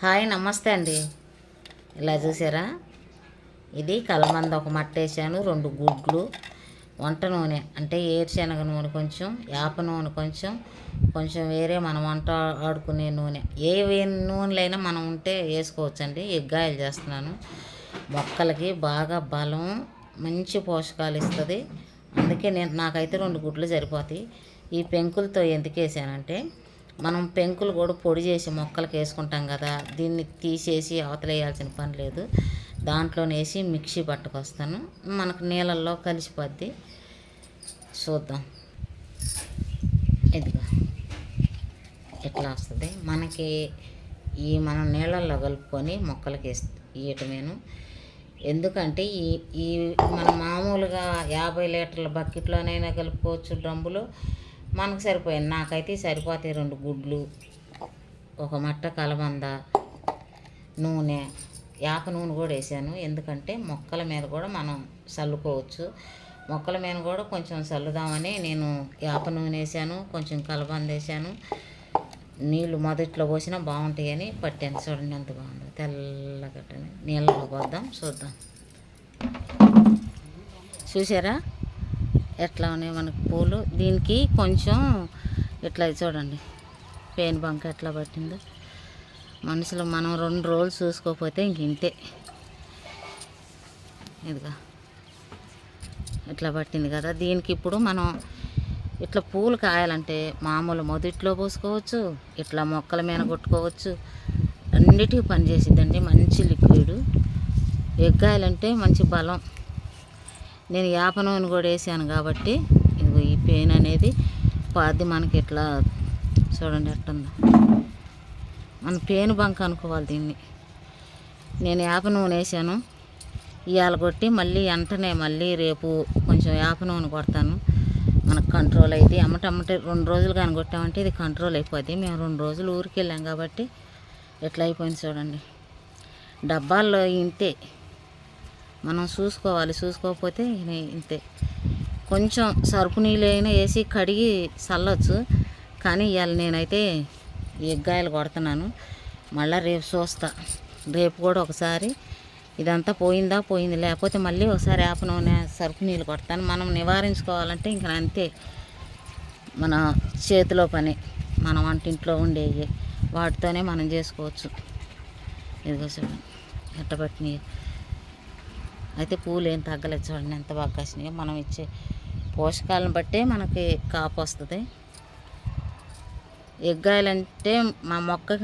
Hi నమస్తే అండి. ఇలా చూసారా? ఇది కలమంద ఒక మట్ట వేసాను రెండు గుడ్లు వంట నూనె. అంటే ఏరుశనగ నూనె కొంచెం యాప నూనె కొంచెం కొంచెం వేరే మనం వంట ఆడుకునే నూనె. ఏ నూనెలైనా మనం ఉంటే వేసుకోవచ్చండి. ఎగ్గాయలు చేస్తున్నాను. మొక్కలకి బాగా బలం మంచి పోషకాలు ఇస్తుంది. అందుకే నేను నాకైతే రెండు గుడ్లు సరిపోతాయి. ఈ పెంకులతో ఎందుకు వేసానంటే మనం పెంకులు కూడా పొడి చేసి మొక్కలకు వేసుకుంటాం కదా దీన్ని తీసేసి అవతలేయాల్సిన పని లేదు. దాంట్లోనేసి వేసి మిక్సీ పట్టుకొస్తాను. మనకు నీళ్ళల్లో కలిసిపోద్ది. చూద్దాం. ఇదిగో. ఎట్లా వస్తుంది? మనకి ఈ మనం నీళ్ళల్లో కలుపుకొని మొక్కలకి వేసి ఎందుకంటే ఈ ఈ మన మామూలుగా యాభై లీటర్ల బకెట్లోనైనా కలుపుకోవచ్చు డ్రమ్ములో. మనకు సరిపోయింది. నాకైతే సరిపోతాయి రెండు గుడ్లు ఒక మట్ట కలబంద నూనె యాక నూనె కూడా వేసాను. ఎందుకంటే మొక్కల మీద కూడా మనం చల్లుకోవచ్చు. మొక్కల మీద కూడా కొంచెం చల్లుదామని నేను యాప నూనె వేసాను కొంచెం కలబంద వేసాను. నీళ్ళు మొదట్లో పోసినా బాగుంటాయని పట్టాను. చూడండి ఎంత బాగుందో. తెల్లగట్టని నీళ్ళలో పోద్దాం చూద్దాం. చూసారా? ఎట్లా ఉన్నాయి మనకు పూలు? దీనికి కొంచెం ఇట్లా చూడండి. పేను బంక ఎట్లా పట్టిందో. మనుషులు మనం రెండు రోజులు చూసుకోకపోతే ఇంక ఇంతే. ఇదిగా. ఇట్లా పట్టింది కదా. దీనికి ఇప్పుడు మనం ఇట్లా పూలు కాయాలంటే మామూలు మొదట్లో పోసుకోవచ్చు ఇట్లా మొక్కల మీద కొట్టుకోవచ్చు. అన్నిటికీ పనిచేసిద్దండి. మంచి లిక్విడ్. ఎగ్గాయలంటే మంచి బలం. నేను యాప నూనె కూడా వేసాను కాబట్టి ఇదిగో ఈ పెయిన్ అనేది పాది మనకి ఇట్లా చూడండి ఎట్టుందో. మన పెయిన్ బంక్ అనుకోవాలి దీన్ని. నేను యాప నూనె వేసాను. ఇవాళ కొట్టి మళ్ళీ వెంటనే మళ్ళీ రేపు కొంచెం యాప నూనె కొడతాను. మనకు కంట్రోల్ అయితే అమ్మటమ్మటే రెండు రోజులు కానీ కొట్టామంటే ఇది కంట్రోల్ అయిపోద్ది. మేము రెండు రోజులు ఊరికి వెళ్ళాం కాబట్టి ఎట్లా అయిపోయింది చూడండి. డబ్బాల్లో ఇంతే. మనం చూసుకోవాలి. చూసుకోకపోతే ఇంతే. కొంచెం సరుపు నీళ్ళు అయినా వేసి కడిగి చల్లొచ్చు. కానీ ఇవాళ నేనైతే ఎగ్గాయలు కొడుతున్నాను. మళ్ళీ రేపు చూస్తా. రేపు కూడా ఒకసారి ఇదంతా పోయిందా పోయింది. లేకపోతే మళ్ళీ ఒకసారి వేప నూనె సరుకు నీళ్ళు కొడతాను. మనం నివారించుకోవాలంటే ఇంక అంతే. మన చేతిలో పని. మన వంటింట్లో ఉండేవి వాటితోనే మనం చేసుకోవచ్చు. ఇదిగో చూడండి ఎట్టబట్టినవి అయితే పూలు ఏం తగ్గలేదు చూడండి ఎంత బాగా కాసినాయో. మనం ఇచ్చే పోషకాలను బట్టే మనకి కాపు వస్తుంది. ఎగ్గాయలంటే మా మొక్కకి